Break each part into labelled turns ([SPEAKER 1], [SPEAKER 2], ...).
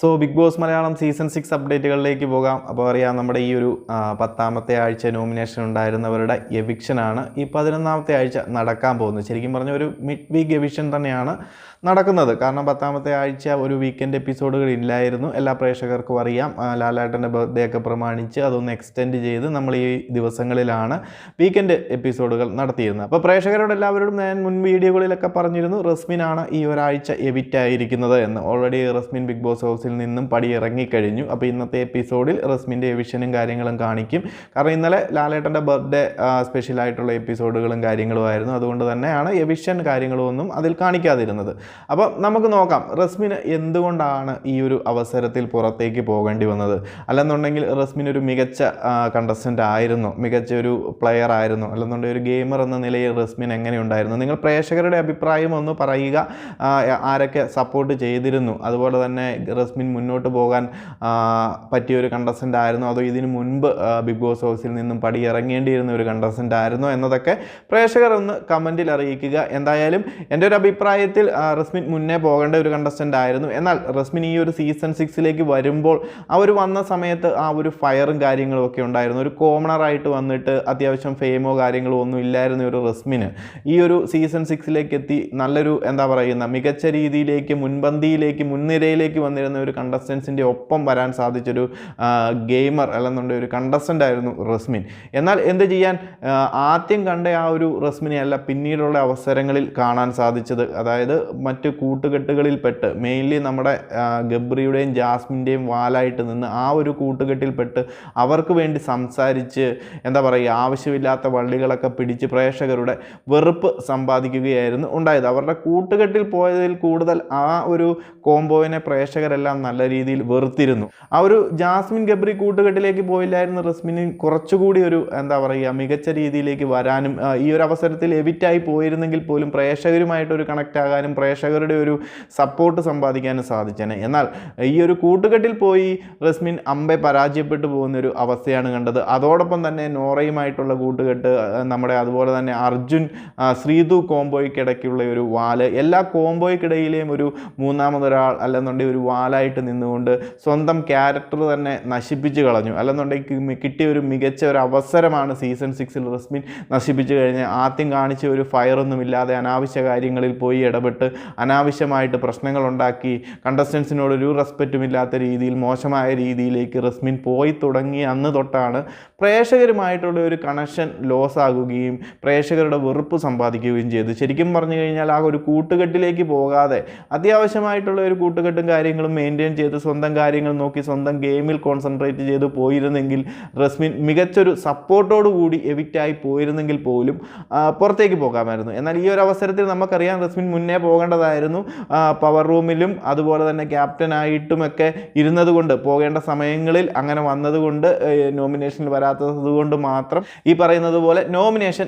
[SPEAKER 1] So Bigg Boss Malayalam season six അപ്ഡേറ്റുകളിലേക്ക് പോകാം. അപ്പോൾ അറിയാം നമ്മുടെ ഈ ഒരു പത്താമത്തെ ആഴ്ച നോമിനേഷൻ ഉണ്ടായിരുന്നവരുടെ എവിക്ഷനാണ് ഈ പതിനൊന്നാമത്തെ ആഴ്ച നടക്കാൻ പോകുന്നത്. ശരിക്കും പറഞ്ഞ ഒരു മിഡ് വീക്ക് എവിക്ഷൻ തന്നെയാണ് നടക്കുന്നത്. കാരണം പത്താമത്തെ ആഴ്ച ഒരു വീക്കെൻഡ് എപ്പിസോഡുകൾ ഇല്ലായിരുന്നു. എല്ലാ പ്രേക്ഷകർക്കും അറിയാം. ലാലാട്ടന്റെ ബർത്ത്ഡേ ഒക്കെ പ്രമാണിച്ച് അതൊന്ന് എക്സ്റ്റെൻഡ് ചെയ്ത് നമ്മൾ ഈ ദിവസങ്ങളിലാണ് വീക്കെൻഡ് എപ്പിസോഡുകൾ നടത്തിയിരുന്നത്. അപ്പോൾ പ്രേക്ഷകരോട് എല്ലാവരോടും ഞാൻ മുൻ വീഡിയോകളിലൊക്കെ പറഞ്ഞിരുന്നു റസ്മിനാണ് ഈ ഒരാഴ്ച എവിറ്റ് ആയിരിക്കുന്നത് എന്ന്. ഓൾറെഡി റസ്മിൻ ബിഗ് ബോസ് ഹൗസിൽ നിന്നും പടി ഇറങ്ങിക്കഴിഞ്ഞു അപ്പോൾ ഇന്നത്തെ എപ്പിസോഡിൽ റസ്മിന്റെ വിഷനും കാര്യങ്ങളും കാണിക്കും. കാരണം ഇന്നലെ ലാലേട്ടന്റെ ബർത്ത്ഡേ സ്പെഷ്യലായിട്ടുള്ള എപ്പിസോഡുകളും കാര്യങ്ങളുമായിരുന്നു. അതുകൊണ്ട് തന്നെയാണ് എവിഷൻ കാര്യങ്ങളും ഒന്നും അതിൽ കാണിക്കാതിരുന്നത്. അപ്പോൾ നമുക്ക് നോക്കാം റസ്മിന് എന്തുകൊണ്ടാണ് ഈ ഒരു അവസരത്തിൽ പുറത്തേക്ക് പോകേണ്ടി വന്നത്? അല്ലെന്നുണ്ടെങ്കിൽ റസ്മിൻ ഒരു മികച്ച കണ്ടസ്റ്റന്റ് ആയിരുന്നു മികച്ച ഒരു പ്ലെയർ ആയിരുന്നു. അല്ലെന്നുണ്ടെങ്കിൽ ഒരു ഗെയിമർ എന്ന നിലയിൽ റസ്മിൻ എങ്ങനെയുണ്ടായിരുന്നു നിങ്ങൾ പ്രേക്ഷകരുടെ അഭിപ്രായം ഒന്ന് പറയുക. ആരൊക്കെ സപ്പോർട്ട് ചെയ്തിരുന്നു? അതുപോലെ തന്നെ റസ്മിൻ മുന്നോട്ട് പോകാൻ പറ്റിയ ഒരു കണ്ടസ്റ്റന്റ് ആയിരുന്നോ. അതോ ഇതിനു മുൻപ് ബിഗ് ബോസ് ഹൗസിൽ നിന്നും പടി ഇറങ്ങേണ്ടിയിരുന്ന ഒരു കണ്ടസ്റ്റന്റ് ആയിരുന്നോ എന്നതൊക്കെ പ്രേക്ഷകർ ഒന്ന് കമന്റിൽ അറിയിക്കുക. എന്തായാലും എന്റെ ഒരു അഭിപ്രായത്തിൽ റസ്മിൻ മുന്നേ പോകേണ്ട ഒരു കണ്ടസ്റ്റന്റ് ആയിരുന്നു. എന്നാൽ റസ്മിൻ ഈ ഒരു സീസൺ സിക്സിലേക്ക് വരുമ്പോൾ അവർ വന്ന സമയത്ത് ആ ഒരു ഫയറും കാര്യങ്ങളും ഒക്കെ ഉണ്ടായിരുന്നു. ഒരു കോമണറായിട്ട് വന്നിട്ട് അത്യാവശ്യം ഫെയിമോ കാര്യങ്ങളോ ഒന്നും ഇല്ലായിരുന്ന ഒരു റസ്മിന് ഈ ഒരു സീസൺ സിക്സിലേക്ക് എത്തി നല്ലൊരു എന്താ പറയുന്ന മികച്ച രീതിയിലേക്ക് മുൻപന്തിയിലേക്ക് മുൻനിരയിലേക്ക് വന്നിരുന്ന ഒരു കണ്ടസ്റ്റൻസിന്റെ ഒപ്പം വരാൻ സാധിച്ചൊരു ഗെയിമർ അല്ലെന്നുണ്ടെങ്കിൽ ഒരു കണ്ടസ്റ്റന്റ് ആയിരുന്നു റസ്മിൻ. എന്നാൽ എന്ത് ചെയ്യാൻ ആദ്യം കണ്ട ആ ഒരു റസ്മിനെ അല്ല പിന്നീടുള്ള അവസരങ്ങളിൽ കാണാൻ സാധിച്ചത്. അതായത് മറ്റ് കൂട്ടുകെട്ടുകളിൽപ്പെട്ട് മെയിൻലി നമ്മുടെ ഗബ്രിയുടെയും ജാസ്മിന്റെയും വാലായിട്ട് നിന്ന് ആ ഒരു കൂട്ടുകെട്ടിൽപ്പെട്ട് അവർക്ക് വേണ്ടി സംസാരിച്ച് എന്താ പറയുക ആവശ്യമില്ലാത്ത വള്ളികളൊക്കെ പിടിച്ച് പ്രേക്ഷകരുടെ വെറുപ്പ് സമ്പാദിക്കുകയായിരുന്നു ഉണ്ടായത്. അവരുടെ കൂട്ടുകെട്ടിൽ പോയതിൽ കൂടുതൽ ആ ഒരു കോംബോയിനെ പ്രേക്ഷകരെല്ലാം നല്ല രീതിയിൽ വെറുത്തിരുന്നു. ആ ഒരു ജാസ്മിൻ ഗബ്രി കൂട്ടുകെട്ടിലേക്ക് പോയില്ലായിരുന്നു റസ്മിന് കുറച്ചുകൂടി ഒരു എന്താ പറയുക മികച്ച രീതിയിലേക്ക് വരാനും ഈ ഒരു അവസരത്തിൽ എവിറ്റായി പോയിരുന്നെങ്കിൽ പോലും പ്രേക്ഷകരുമായിട്ട് ഒരു കണക്റ്റ് ആകാനും പ്രേക്ഷകരുടെ ഒരു സപ്പോർട്ട് സമ്പാദിക്കാനും സാധിച്ചേനെ. എന്നാൽ ഈ ഒരു കൂട്ടുകെട്ടിൽ പോയി റസ്മിൻ അമ്പെ പരാജയപ്പെട്ടു പോകുന്നൊരു അവസ്ഥയാണ് കണ്ടത്. അതോടൊപ്പം തന്നെ നോറയുമായിട്ടുള്ള കൂട്ടുകെട്ട് നമ്മുടെ അതുപോലെ തന്നെ അർജുൻ ശ്രീതു കോംബോയ്ക്കിടയ്ക്കുള്ള ഒരു വാൽ എല്ലാ കോംബോയ്ക്കിടയിലെയും ഒരു മൂന്നാമതൊരാൾ അല്ലെന്നുണ്ടെങ്കിൽ ഒരു വാലായിട്ട് നിന്നുകൊണ്ട് സ്വന്തം ക്യാരക്ടർ തന്നെ നശിപ്പിച്ച് കളഞ്ഞു. അല്ലെന്നുണ്ടെങ്കിൽ കിട്ടിയ ഒരു മികച്ച ഒരു അവസരമാണ് സീസൺ സിക്സിൽ റസ്മിൻ നശിപ്പിച്ചു കഴിഞ്ഞ് ആദ്യം കാണിച്ച ഒരു ഫയറൊന്നുമില്ലാതെ അനാവശ്യ കാര്യങ്ങളിൽ പോയി ഇടപെട്ട് അനാവശ്യമായിട്ട് പ്രശ്നങ്ങൾ ഉണ്ടാക്കി കണ്ടസ്റ്റൻസിനോടൊരു റെസ്പെക്റ്റും ഇല്ലാത്ത രീതിയിൽ മോശമായ രീതിയിലേക്ക് റസ്മിൻ പോയി തുടങ്ങി അന്ന് തൊട്ടാണ് പ്രേക്ഷകരുമായിട്ടുള്ള ഒരു കണക്ഷൻ ലോസ് ആകുകയും പ്രേക്ഷകരുടെ വെറുപ്പ് സമ്പാദിക്കുകയും ചെയ്തു ശരിക്കും പറഞ്ഞു കഴിഞ്ഞാൽ ആ ഒരു കൂട്ടുകെട്ടിലേക്ക് പോകാതെ അത്യാവശ്യമായിട്ടുള്ള ഒരു കൂട്ടുകെട്ടും കാര്യങ്ങളും മെയിന്റെയിൻ ചെയ്ത് സ്വന്തം കാര്യങ്ങൾ നോക്കി സ്വന്തം ഗെയിമിൽ കോൺസെൻട്രേറ്റ് ചെയ്ത് പോയിരുന്നെങ്കിൽ റസ്മിൻ മികച്ചൊരു സപ്പോർട്ടോടു കൂടി എവിക്റ്റായി പോയിരുന്നെങ്കിൽ പോലും പുറത്തേക്ക് പോകാമായിരുന്നു. എന്നാൽ ഈ ഒരു അവസരത്തിൽ നമുക്കറിയാം റസ്മിൻ മുന്നേ പോകേണ്ടതായിരുന്നു. പവർ റൂമിലും അതുപോലെ തന്നെ ക്യാപ്റ്റനായിട്ടുമൊക്കെ ഇരുന്നത് കൊണ്ട് പോകേണ്ട സമയങ്ങളിൽ അങ്ങനെ വന്നതുകൊണ്ട് നോമിനേഷനിൽ വരാത്തതുകൊണ്ട് മാത്രം ഈ പറയുന്നത് പോലെ നോമിനേഷൻ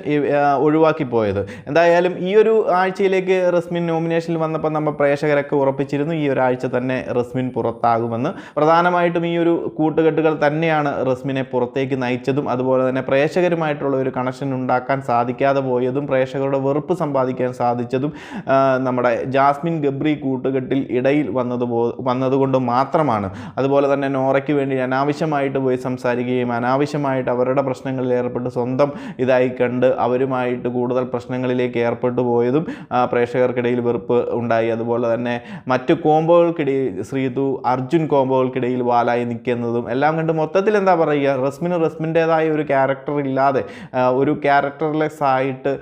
[SPEAKER 1] ഒഴിവാക്കി പോയത്. എന്തായാലും ഈ ഒരു ആഴ്ചയിലേക്ക് റസ്മിൻ നോമിനേഷനിൽ വന്നപ്പോൾ നമ്മൾ പ്രേക്ഷകരൊക്കെ ഉറപ്പിച്ചിരുന്നു. ഈ ഒരാഴ്ച തന്നെ റസ്മിൻ പുറത്താകുമെന്ന്. പ്രധാനമായിട്ടും ഈ ഒരു കൂട്ടുകെട്ടുകൾ തന്നെയാണ് റസ്മിനെ പുറത്തേക്ക് നയിച്ചതും അതുപോലെ തന്നെ പ്രേക്ഷകരുമായിട്ടുള്ള ഒരു കണക്ഷൻ ഉണ്ടാക്കാൻ സാധിക്കാതെ പോയതും പ്രേക്ഷകരുടെ വെറുപ്പ് സമ്പാദിക്കാൻ സാധിച്ചതും നമ്മുടെ ജാസ്മിൻ ഗബ്രി കൂട്ടുകെട്ടിൽ ഇടയിൽ വന്നത് വന്നതുകൊണ്ട് മാത്രമാണ്. അതുപോലെ തന്നെ നോറയ്ക്ക് വേണ്ടി അനാവശ്യമായിട്ട് പോയി സംസാരിക്കുകയും അനാവശ്യമായിട്ട് അവരുടെ പ്രശ്നങ്ങളിൽ ഏർപ്പെട്ട് സ്വന്തം ഇതായി കണ്ട് അവരുമായിട്ട് കൂടുതൽ പ്രശ്നങ്ങളിലേക്ക് ഏർപ്പെട്ടു പോയതും പ്രേക്ഷകർക്കിടയിൽ വെറുപ്പ് ഉണ്ടായി. അതുപോലെ തന്നെ മറ്റു കോംബോകൾക്കിടയിൽ ശ്രീതു അർജുൻ കോംബോകൾക്കിടയിൽ വാലായി നിൽക്കുന്നതും എല്ലാം കണ്ട് മൊത്തത്തിൽ എന്താ പറയുക റസ്മിന് റസ്മിന്റേതായ ഒരു ക്യാരക്ടർ ഇല്ലാതെ ഒരു ക്യാരക്ടർലെസ് ആയിട്ട്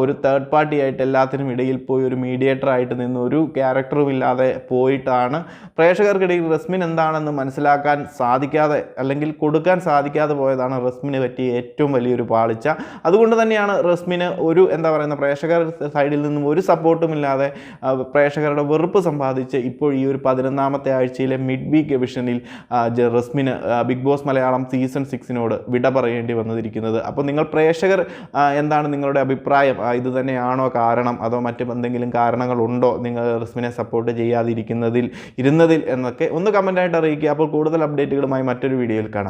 [SPEAKER 1] ഒരു തേർഡ് പാർട്ടി ആയിട്ട് എല്ലാത്തിനും ഇടയിൽ പോയി ഒരു മീഡിയേറ്റർ ആയിട്ട് നിന്ന് ഒരു ക്യാരക്ടറും ഇല്ലാതെ പോയിട്ടാണ്. പ്രേക്ഷകർക്കിടയിൽ റസ്മിൻ എന്താണെന്ന് മനസ്സിലാക്കാൻ സാധിക്കാതെ അല്ലെങ്കിൽ കൊടുക്കാൻ സാധിക്കാതെ പോയതാണ് റസ്മിന് പറ്റിയ ഏറ്റവും വലിയൊരു പാളിച്ച. അതുകൊണ്ട് തന്നെയാണ് റസ്മിന് ഒരു എന്താ പറയുന്ന പ്രേക്ഷകർ സൈഡിൽ നിന്നും ഒരു സപ്പോർട്ടും ഇല്ലാതെ പ്രേക്ഷകരുടെ വെറുപ്പ് സമ്പാദിച്ച് ഇപ്പോൾ ഈ ഒരു പതിനൊന്നാമത്തെ ആഴ്ചയിലെ മിഡ് വീക്ക് എവിഷനിൽ റസ്മിന് ബിഗ് ബോസ് മലയാളം സീസൺ സിക്സിനോട് വിട പറയേണ്ടി വന്നിരിക്കുന്നത് അപ്പോൾ നിങ്ങൾ പ്രേക്ഷകർ എന്താണ് നിങ്ങളുടെ അഭിപ്രായം? ഇത് തന്നെയാണോ കാരണം? അതോ മറ്റ് എന്തെങ്കിലും കാരണങ്ങളുണ്ടോ നിങ്ങൾ റസ്മിനെ സപ്പോർട്ട് ചെയ്യാതിരിക്കുന്നതിൽ ഇരുന്നതിൽ എന്നൊക്കെ ഒന്ന് കമന്റായിട്ട് അറിയിക്കുക. അപ്പോൾ കൂടുതൽ അപ്ഡേറ്റുകളുമായി മറ്റൊരു വീഡിയോയിൽ കാണാം.